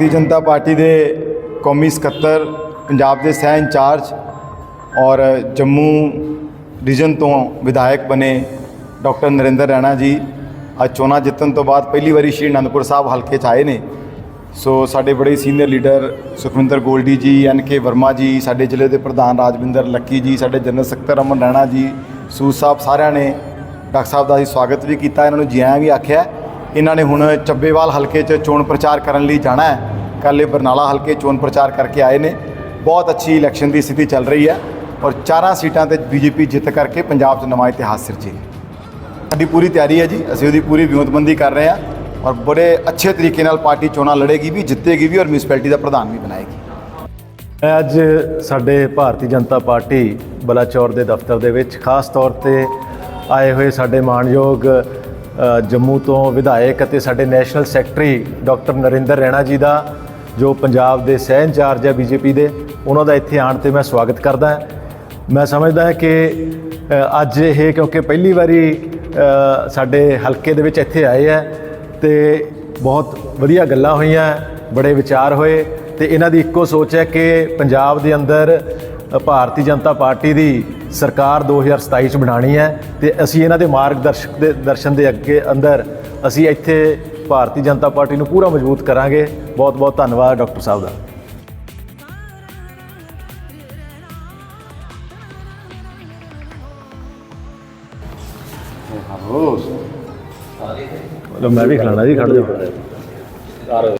Bharatiya Janata party ਦੇ ਕੌਮੀ ਸਕੱਤਰ, ਪੰਜਾਬ ਦੇ ਸਹਿ ਇੰਚਾਰਜ ਔਰ ਜੰਮੂ ਰੀਜਨ ਤੋਂ ਵਿਧਾਇਕ ਬਣੇ ਡਾਕਟਰ ਨਰਿੰਦਰ ਰੈਣਾ ਜੀ ਅੱਜ ਚੋਣਾਂ ਜਿੱਤਣ ਤੋਂ ਬਾਅਦ ਪਹਿਲੀ ਵਾਰੀ ਸ਼੍ਰੀ ਅਨੰਦਪੁਰ ਸਾਹਿਬ ਹਲਕੇ 'ਚ ਆਏ ਨੇ। ਸੋ ਸਾਡੇ ਬੜੇ ਸੀਨੀਅਰ ਲੀਡਰ ਸੁਖਵਿੰਦਰ ਗੋਲਡੀ ਜੀ, ਐਨ ਕੇ ਵਰਮਾ ਜੀ, ਸਾਡੇ ਜ਼ਿਲ੍ਹੇ ਦੇ ਪ੍ਰਧਾਨ ਰਾਜਵਿੰਦਰ ਲੱਕੀ ਜੀ, ਸਾਡੇ ਜਨਰਲ ਸਕੱਤਰ ਅਮਨ ਰੈਣਾ ਜੀ ਸੂਦ ਸਾਹਿਬ ਸਾਰਿਆਂ ਨੇ ਡਾਕਟਰ ਸਾਹਿਬ ਦਾ ਅਸੀਂ ਸਵਾਗਤ ਵੀ ਕੀਤਾ। ਇਹਨਾਂ ਨੂੰ ਜੀ ਆਇਆਂ ਵੀ ਆਖਿਆ। ਇਹਨਾਂ ਨੇ ਹੁਣ ਚੱਬੇਵਾਲ ਹਲਕੇ 'ਚ ਚੋਣ ਪ੍ਰਚਾਰ ਕਰਨ ਲਈ ਜਾਣਾ ਹੈ। ਕੱਲ੍ਹ ਇਹ ਬਰਨਾਲਾ ਹਲਕੇ ਚੋਣ ਪ੍ਰਚਾਰ ਕਰਕੇ ਆਏ ਨੇ। ਬਹੁਤ ਅੱਛੀ ਇਲੈਕਸ਼ਨ ਦੀ ਸਥਿਤੀ ਚੱਲ ਰਹੀ ਹੈ ਔਰ ਚਾਰਾਂ ਸੀਟਾਂ ਤੇ ਬੀਜੇਪੀ ਜਿੱਤ ਕਰਕੇ ਪੰਜਾਬ 'ਚ ਨਵਾਂ ਇਤਿਹਾਸ ਸਿਰਜੇ ਸਾਡੀ ਪੂਰੀ ਤਿਆਰੀ ਹੈ ਜੀ। ਅਸੀਂ ਉਹਦੀ ਪੂਰੀ ਵਿਉਂਤਬੰਦੀ ਕਰ ਰਹੇ ਹਾਂ ਔਰ ਬੜੇ ਅੱਛੇ ਤਰੀਕੇ ਨਾਲ ਪਾਰਟੀ ਚੋਣਾਂ ਲੜੇਗੀ ਵੀ, ਜਿੱਤੇਗੀ ਵੀ ਔਰ ਮਿਊਨਿਸਪੈਲਿਟੀ ਦਾ ਪ੍ਰਧਾਨ ਵੀ ਬਣਾਏਗੀ। ਮੈਂ ਅੱਜ ਸਾਡੇ ਭਾਰਤੀ ਜਨਤਾ ਪਾਰਟੀ ਬਲਾਚੌਰ ਦੇ ਦਫ਼ਤਰ ਦੇ ਵਿੱਚ ਖਾਸ ਤੌਰ ਤੇ ਆਏ ਹੋਏ ਸਾਡੇ ਮਾਣਯੋਗ ਜੰਮੂ ਤੋਂ ਵਿਧਾਇਕ ਅਤੇ ਸਾਡੇ national secretary doctor Narinder Raina ji ਦਾ, ਜੋ ਪੰਜਾਬ ਦੇ ਸਹਿ ਇੰਚਾਰਜ ਹੈ ਬੀਜੇਪੀ ਦੇ, ਉਹਨਾਂ ਦਾ ਇੱਥੇ ਆਉਣ ਤੇ ਮੈਂ ਸਵਾਗਤ ਕਰਦਾ ਮੈਂ ਸਮਝਦਾ ਹਾਂ ਕਿ ਅੱਜ ਇਹ ਕਿਉਂਕਿ ਪਹਿਲੀ ਵਾਰੀ ਸਾਡੇ ਹਲਕੇ ਦੇ ਵਿੱਚ ਇੱਥੇ ਆਏ ਹੈ ਤੇ ਬਹੁਤ ਵਧੀਆ ਗੱਲਾਂ ਹੋਈਆਂ, ਬੜੇ ਵਿਚਾਰ ਹੋਏ ਤੇ ਇਹਨਾਂ ਦੀ ਇੱਕੋ ਸੋਚ ਹੈ ਕਿ ਪੰਜਾਬ ਦੇ ਅੰਦਰ ਭਾਰਤੀ ਜਨਤਾ ਪਾਰਟੀ ਦੀ ਸਰਕਾਰ 2027 ਚ ਬਣਾਣੀ ਹੈ ਤੇ ਅਸੀਂ ਇਹਨਾਂ ਦੇ ਮਾਰਗਦਰਸ਼ਕ ਦੇ ਦਰਸ਼ਨ ਦੇ ਅੱਗੇ ਅੰਦਰ ਅਸੀਂ ਇੱਥੇ ਭਾਰਤੀ ਜਨਤਾ ਪਾਰਟੀ ਨੂੰ ਪੂਰਾ ਮਜ਼ਬੂਤ ਕਰਾਂਗੇ। ਬਹੁਤ ਬਹੁਤ ਧੰਨਵਾਦ ਡਾਕਟਰ ਸਾਹਿਬ ਦਾ। ਲੋ ਮੈਂ ਵੀ ਖਿਲਾਣਾ ਜੀ ਖੜ ਜਾਓ।